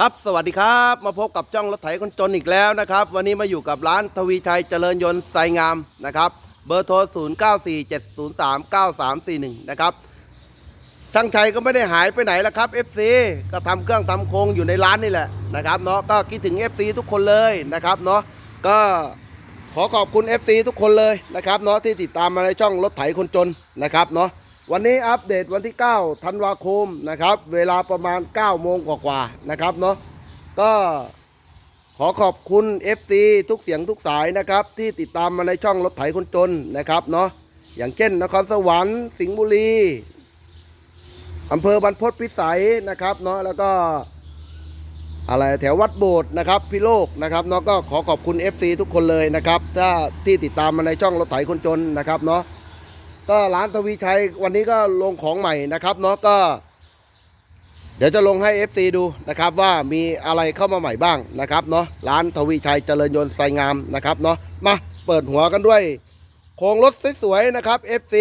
ครับสวัสดีครับมาพบกับจ้องรถไถคนจนอีกแล้วนะครับ วันนี้มาอยู่กับร้านทวีชัยเจริญยนต์ไซงามนะครับ เบอร์โทร 0 9 4 7 0 3 9 3 4 1 นะครับ ช่างชัยก็ไม่ได้หายไปไหนแล้วครับ FC ก็ทำเครื่องทำโครงอยู่ในร้านนี่แหละนะครับเนาะก็คิดถึง FC ทุกคนเลยนะครับเนาะก็ขอขอบคุณ FC ทุกคนเลยนะครับเนาะที่ติดตามมาในช่องรถไถคนจนนะครับเนาะ วันนี้อัปเดตวันที่9ธันวาคมนะครับ เวลาประมาณ9โมงกว่าๆนะครับเนาะก็ขอขอบคุณ FC ทุกเสียงทุกสายนะครับ ที่ติดตามมาในช่องรถไถคนจนนะครับเนาะอย่างเช่นนครสวรรค์สิงห์บุรีอำเภอบรรพตพิสัยนะครับเนาะแล้วก็อะไรแถววัดโบสถ์นะครับพิโลกนะครับเนาะก็ขอขอบคุณ FC ทุกคนเลยนะครับ ถ้าที่ติดตามมาในช่องรถไถคนจนนะครับเนาะ ก็ร้านทวีชัยวันนี้ก็ลงของใหม่นะครับเนาะก็ เดี๋ยวจะลงให้ FC ดูนะครับว่ามีอะไรเข้ามาใหม่บ้างนะครับเนาะร้านทวีชัยเจริญยนต์ไซงามนะครับเนาะมาเปิดหัวกันด้วย โครงรถสวยๆนะครับ FC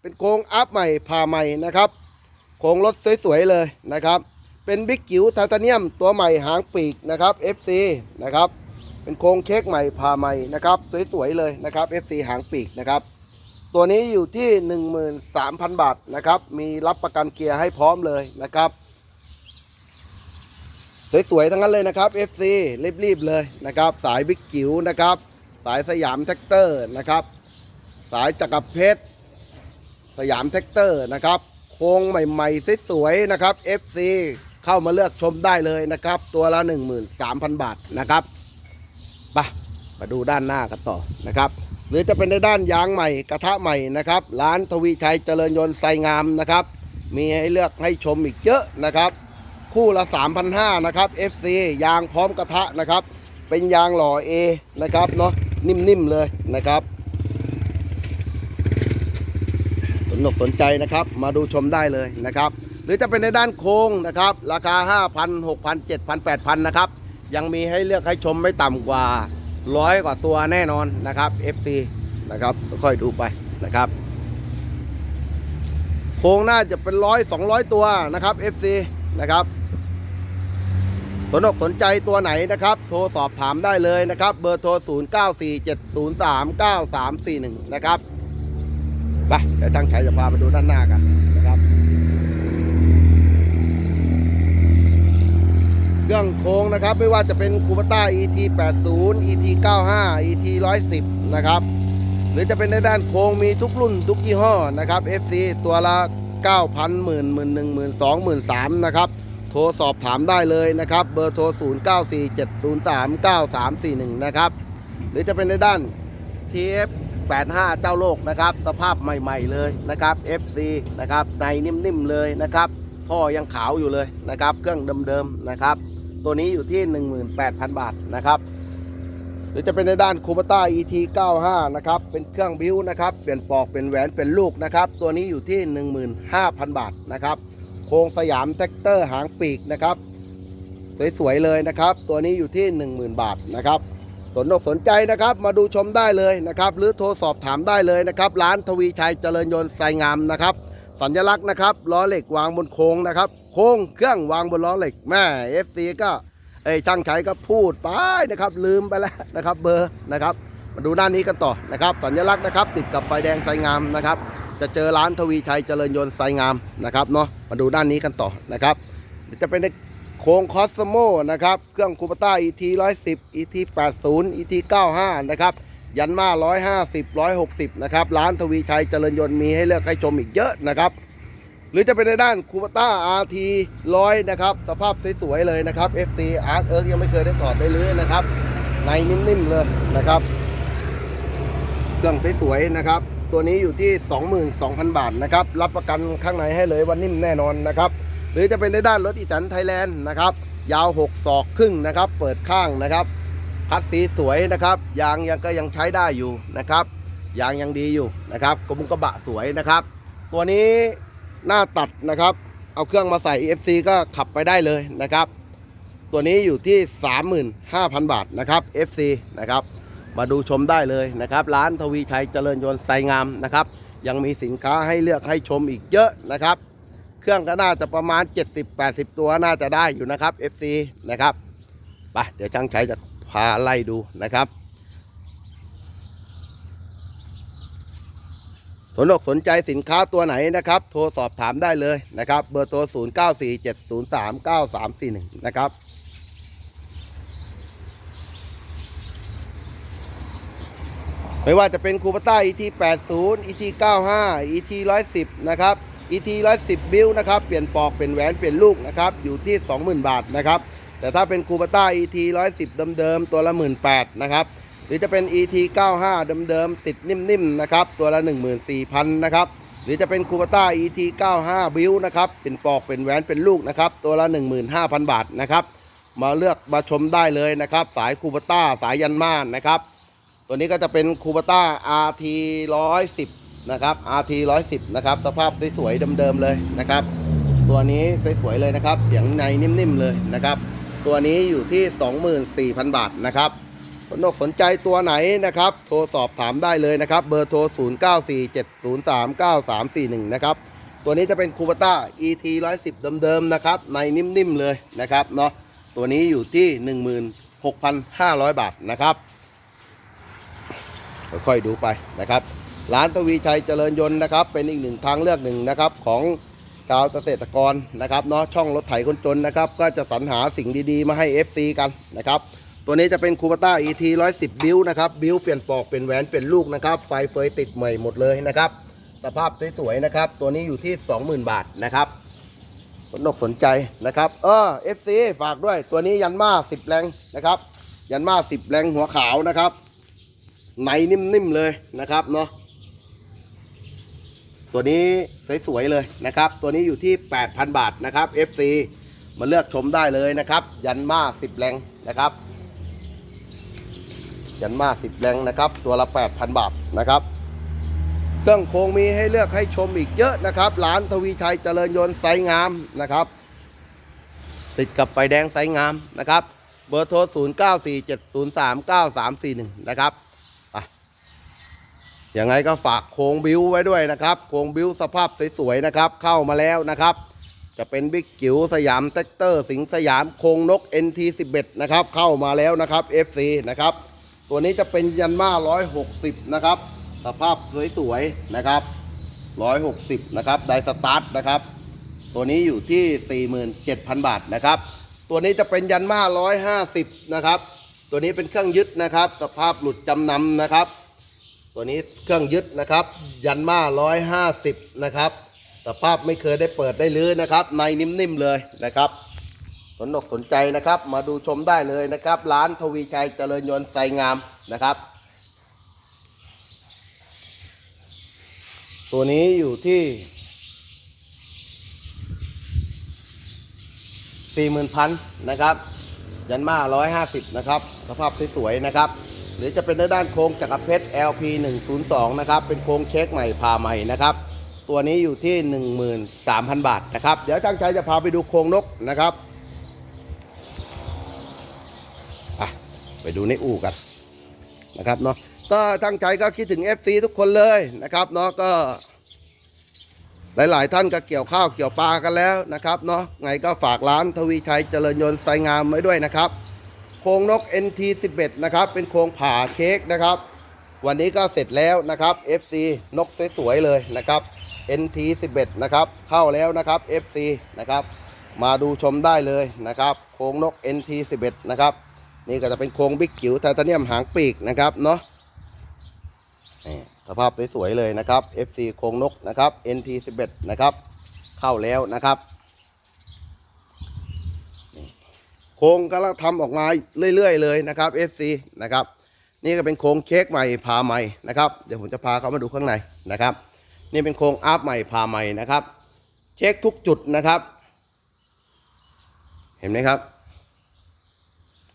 เป็นโครงอัพใหม่พาใหม่นะครับโครงรถสวยๆเลยนะครับ เป็นบิ๊กจิ๋วไทเทเนียมตัวใหม่หางปีกนะครับ FC นะครับเป็นโครงเค้กใหม่พาใหม่นะครับสวยๆเลยนะครับ FC หางปีกนะครับ ตัวนี้อยู่ที่ 13,000 บาทนะครับ มีรับประกันเกียร์ให้พร้อมเลยนะครับ สวยๆ ทั้งนั้นเลยนะครับ FC รีบๆ เลยนะครับ สายบิ๊กจิ๋วนะครับ สายสยามแท็กเตอร์นะครับ สายจักรเพชร สยามแท็กเตอร์นะครับ โครงใหม่ๆ สวยๆ นะครับ FC เข้ามาเลือกชมได้เลยนะครับ ตัวละ 13,000 บาทนะครับ ไปมาดูด้านหน้ากันต่อนะครับ หรือจะเป็นในด้านยางใหม่กระทะใหม่นะครับ ร้านทวีชัยเจริญยนต์ไซงามนะครับ มีให้เลือกให้ชมอีกเยอะนะครับ คู่ละ 3,500นะครับ FC ยางพร้อมกระทะนะครับ เป็นยางหล่อ A นะครับเนาะนิ่มๆเลยนะครับสนอกสนใจนะครับ มาดูชมได้เลยนะครับ หรือจะเป็นในด้านโค้งนะครับ ราคา 5,000 6,000 7,000 8,000นะครับยังมีให้เลือกให้ชมไม่ต่ำกว่า ร้อยกว่าตัวแน่นอนนะครับ FC นะครับค่อยดูไปนะครับ โค้งน่าจะเป็นร้อยสองร้อยตัวนะครับ FC นะครับสนอกสนใจตัวไหนนะครับ โทรสอบถามได้เลยนะครับ เบอร์โทร 0947039341 นะครับ ไปเดี๋ยวช่างชัยจะพาไปดูด้านหน้ากันนะครับ เครื่องโค้งนะครับ ไม่ว่าจะเป็นคูปต้า ET 80 ET 95 ET 110นะครับ หรือจะเป็นในด้านโค้งมีทุกรุ่นทุกยี่ห้อนะครับ FC ตัวละ 9,000หมื่นหมื่นหนึ่งหมื่นสองหมื่นสามนะครับโทรสอบถามได้เลยนะครับ เบอร์โทร 0947039341 นะครับ หรือจะเป็นในด้าน TF 85 เจ้าโลกนะครับ สภาพใหม่ๆเลยนะครับ FC นะครับในนิ่มๆเลยนะครับ ท่อยังขาวอยู่เลยนะครับ เครื่องเดิมๆนะครับ ตัวนี้อยู่ที่ 18,000 บาทนะครับหรือจะเป็นในด้านคูปต้า ET 95นะครับเป็นเครื่องบิวนะครับเปลี่ยนปอกเป็นแหวนเป็นลูกนะครับตัวนี้อยู่ที่ 15,000 บาทนะครับโครงสยามแท็กเตอร์หางปีกนะครับสวยๆเลยนะครับ ตัวนี้อยู่ที่ 10,000 บาทนะครับสนอกสนใจนะครับมาดูชมได้เลยนะครับ หรือโทรสอบถามได้เลยนะครับร้านทวีชัยเจริญยนต์ไซงามนะครับ สัญลักษณ์นะครับล้อเหล็กวางบนโค้งนะครับ ค้งเครื่องวางบนล้อเหล็กแม่ FC ก็เอ้ยช่างชัยก็พูดไปนะครับ ลืมไปแล้วนะครับ เบอร์นะครับ มาดูด้านนี้กันต่อนะครับ สัญลักษณ์นะครับ ติดกับไฟแดงไซงามนะครับ จะเจอร้านทวีชัยเจริญยนต์ไซงามนะครับเนาะมาดูด้านนี้กันต่อนะครับจะเป็นในโค้งคอสโมนะครับเครื่องคูปต้า ET 110 ET 80 ET 95นะครับยันมา150 160นะครับร้านทวีชัยเจริญยนต์มีให้เลือกให้ชมอีกเยอะนะครับ หรือจะเป็นในด้านคูปต้า RT 100 นะครับ สภาพสวยๆเลยนะครับ FC Arc เอิร์กยังไม่เคยได้ถอดได้เลยนะครับ ในนิ่มๆเลยนะครับเครื่องสวยๆนะครับ ตัวนี้อยู่ที่ 22,000 บาทนะครับ รับประกันข้างในให้เลยว่านิ่มแน่นอนนะครับ หรือจะเป็นในด้านรถอีแตนไทยแลนด์นะครับ ยาว 6 ศอกครึ่งนะครับ เปิดข้างนะครับคัดสีสวยนะครับ ยางยังก็ยังใช้ได้อยู่นะครับ ยางยังดีอยู่นะครับกระบุงกระบะสวยนะครับ ตัวนี้ หน้าตัดนะครับ เอาเครื่องมาใส่ FC ก็ขับไปได้เลยนะครับ ตัวนี้อยู่ที่ 35,000 บาทนะครับ FC นะครับ มาดูชมได้เลยนะครับ ร้านทวีชัยเจริญยนต์ไซงามนะครับ ยังมีสินค้าให้เลือกให้ชมอีกเยอะนะครับ เครื่องก็น่าจะประมาณ 70-80 ตัวน่าจะได้อยู่นะครับ FC นะครับไปเดี๋ยวช่างชัยจะพาไล่ดูนะครับ นอกสนใจสินค้าตัวไหนนะครับ โทรสอบถามได้เลยนะครับ เบอร์โทร 0 9 4 7 0 3 9 3 4 1 นะครับ ไม่ว่าจะเป็นคูปต้า ET 80 ET 95 ET 110 นะครับ ET 110 บิลนะครับ เปลี่ยนปอก เปลี่ยนแหวน เปลี่ยนลูกนะครับ อยู่ที่ 20,000 บาทนะครับ แต่ถ้าเป็นคูปต้า ET 110 เดิมๆ ตัวละ 18,000นะครับ หรือจะเป็น ET 95เดิมๆติดนิ่มๆนะครับ ตัวละ 14,000นะครับ หรือจะเป็นคูปต้า ET 95บิลนะครับ เป็นปอกเป็นแหวนเป็นลูกนะครับ ตัวละ 15,000 บาทนะครับ มาเลือกมาชมได้เลยนะครับ สายคูปต้าสายยันม่านนะครับ ตัวนี้ก็จะเป็นคูปต้า RT 110นะครับ RT 110นะครับ สภาพสวยๆเดิมๆเลยนะครับ ตัวนี้สวยๆเลยนะครับ เสียงในนิ่มๆเลยนะครับ ตัวนี้อยู่ที่ 24,000 บาทนะครับ สนอกสนใจตัวไหนนะครับ โทรสอบถามได้เลยนะครับ เบอร์โทร 0947039341 นะครับ ตัวนี้จะเป็นคูปต้า ET 110 เดิมๆนะครับ ในนิ่มๆเลยนะครับเนาะ ตัวนี้อยู่ที่ 16,500 บาทนะครับ ค่อยๆดูไปนะครับ ร้านทวีชัยเจริญยนต์นะครับ เป็นอีกหนึ่งทางเลือกหนึ่งนะครับของชาวเกษตรกรนะครับเนาะช่องรถไถคนจนนะครับ ก็จะสรรหาสิ่งดีๆ มาให้ FC กันนะครับ ตัวนี้จะเป็นคูปต้า ET 110 บิลนะครับบิลเปลี่ยนปอกเป็นแหวนเป็นลูกนะครับไฟเฟยติดใหม่หมดเลยนะครับสภาพสวยๆนะครับ ตัวนี้อยู่ที่ 20,000 บาทนะครับสนอกสนใจนะครับเออ FC ฝากด้วยตัวนี้ยันมา10 แรงนะครับ ยันมา10 แรงหัวขาวนะครับในนิ่มๆเลยนะครับเนาะตัวนี้สวยๆเลยนะครับ ตัวนี้อยู่ที่ 8,000 บาทนะครับ FC มาเลือกชมได้เลยนะครับ ยันมา10 แรงนะครับ ยันมา10แรงนะครับ ตัวละ 8,000 บาทนะครับ เครื่องโครงมีให้เลือกให้ชมอีกเยอะนะครับร้านทวีชัยเจริญยนต์ไซงามนะครับ ติดกับไฟแดงไซงามนะครับ เบอร์โทร 0 9 4 7 0 3 9 3 4 1 นะครับไปยังไงก็ฝากโครงบิวไว้ด้วยนะครับ โครงบิวสภาพสวยๆนะครับ เข้ามาแล้วนะครับ จะเป็นบิ๊กจิ๋วสยามแท็กเตอร์ สิงสยามโครงนก NT11 นะครับ เข้ามาแล้วนะครับ FC นะครับ ตัวนี้จะเป็นยันมา160 นะครับ สภาพสวยๆ นะครับ 160 นะครับไดสตาร์ทนะครับ ตัวนี้อยู่ที่ 47,000 บาทนะครับ ตัวนี้จะเป็นยันมา150 นะครับ ตัวนี้เป็นเครื่องยึดนะครับ สภาพหลุดจำนำนะครับ ตัวนี้เครื่องยึดนะครับ ยันมา150 นะครับ สภาพไม่เคยได้เปิดได้ลื้อนะครับ ในนิ่มๆเลยนะครับ สนอกสนใจนะครับ มาดูชมได้เลยนะครับ ร้านทวีชัยเจริญยนต์ไซงามนะครับ ตัวนี้อยู่ที่40,000นนะครับ ยันมา150นะครับ สภาพสวยๆนะครับ หรือจะเป็นในด้านโครงจักรเพชร LP 102นะครับ เป็นโครงเช็คใหม่ผ่าใหม่นะครับตัวนี้อยู่ที่ 13,000 บาทนะครับ เดี๋ยวจ้างชัยจะพาไปดูโครงนกนะครับอะไป ดูในอู่กันนะครับเนาะก็ตั้งใจก็คิดถึง FC ทุกคนเลยนะครับเนาะก็หลาย ๆ ท่านก็เกี่ยวข้าวเกี่ยวปลากันแล้วนะครับเนาะไงก็ฝากร้านทวีชัยเจริญยนต์ไซงามไว้ด้วยนะครับ โครงนก NT11 นะครับ เป็นโครงผ่าเค้กนะครับ วันนี้ก็เสร็จแล้วนะครับ FC นกสวย ๆ เลยนะครับ NT11 นะครับ เข้าแล้วนะครับ FC นะครับ มาดูชมได้เลยนะครับ โครงนก NT11 นะครับ นี่ก็จะเป็นโครงบิ๊กจิ๋วไทเทเนียมหางปีกนะครับเนาะนี่สภาพสวยๆเลยนะครับ FC โครงนกนะครับ NT11 นะครับ เข้าแล้วนะครับโครงกำลังทำออกมาเรื่อยๆเลยนะครับ FC นะครับ นี่ก็เป็นโครงเช็คใหม่พาใหม่นะครับ เดี๋ยวผมจะพาเขามาดูข้างในนะครับ นี่เป็นโครงอัพใหม่พาใหม่นะครับ เช็คทุกจุดนะครับ เห็นไหมครับ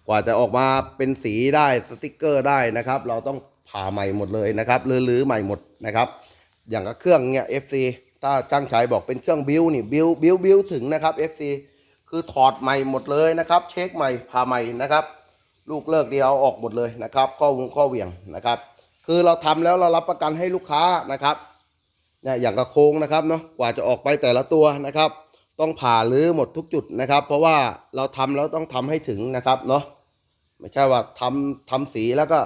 กว่าจะออกมาเป็นสีได้สติกเกอร์ได้นะครับ เราต้องผ่าใหม่หมดเลยนะครับรื้อใหม่หมดนะครับ อย่างกับเครื่องเนี่ย FC ถ้าจ้างชายบอกเป็นเครื่องบิวนี่บิวบิวบิวถึงนะครับ FC คือถอดใหม่หมดเลยนะครับ เช็คใหม่ผ่าใหม่นะครับ ลูกเลิกเดียวออกหมดเลยนะครับข้อวงข้อเวียงนะครับ คือเราทำแล้วเรารับประกันให้ลูกค้านะครับเนี่ยอย่างกระโค้งนะครับเนาะกว่าจะออกไปแต่ละตัวนะครับ ต้องผ่ารื้อหมดทุกจุดนะครับ เพราะว่าเราทำแล้วต้องทำให้ถึงนะครับเนาะ ไม่ใช่ว่าทำทำสีแล้วก็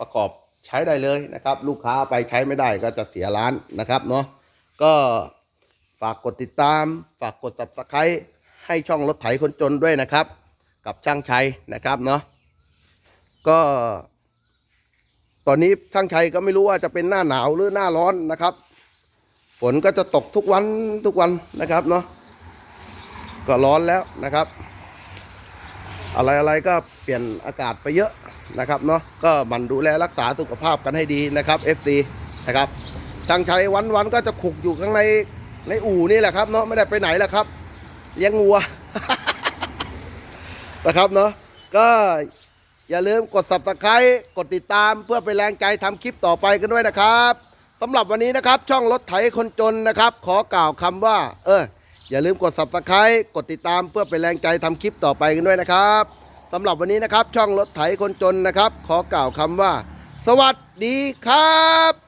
ประกอบใช้ได้เลยนะครับ ลูกค้าเอาไปใช้ไม่ได้ก็จะเสียร้านนะครับเนาะก็ฝากกดติดตาม ฝากกด subscribe ให้ช่องรถไถคนจนด้วยนะครับ กับช่างชัยนะครับเนาะก็ ตอนนี้ช่างชัยก็ไม่รู้ว่าจะเป็นหน้าหนาวหรือหน้าร้อนนะครับ ฝนก็จะตกทุกวันทุกวันนะครับเนาะก็ร้อนแล้วนะครับ อะไรอะไรก็เปลี่ยนอากาศไปเยอะนะครับเนาะก็มันดูแลรักษาสุขภาพกันให้ดีนะครับ FC นะครับช่างชัยวันๆก็จะขุกอยู่ข้างในในอู่นี่แหละครับเนาะไม่ได้ไปไหนแหละครับเลี้ยงวัวนะครับเนาะก็อย่าลืมกด subscribe กดติดตามเพื่อเป็นแรงใจทำคลิปต่อไปกันด้วยนะครับสำหรับวันนี้นะครับ ช่องรถไถคนจนนะครับ ขอกล่าวคำว่า เออ อย่าลืมกด subscribe กดติดตามเพื่อเป็นแรงใจทำคลิปต่อไปกันด้วยนะครับสำหรับวันนี้นะครับ ช่องรถไถคนจนนะครับ ขอกล่าวคำว่า สวัสดีครับ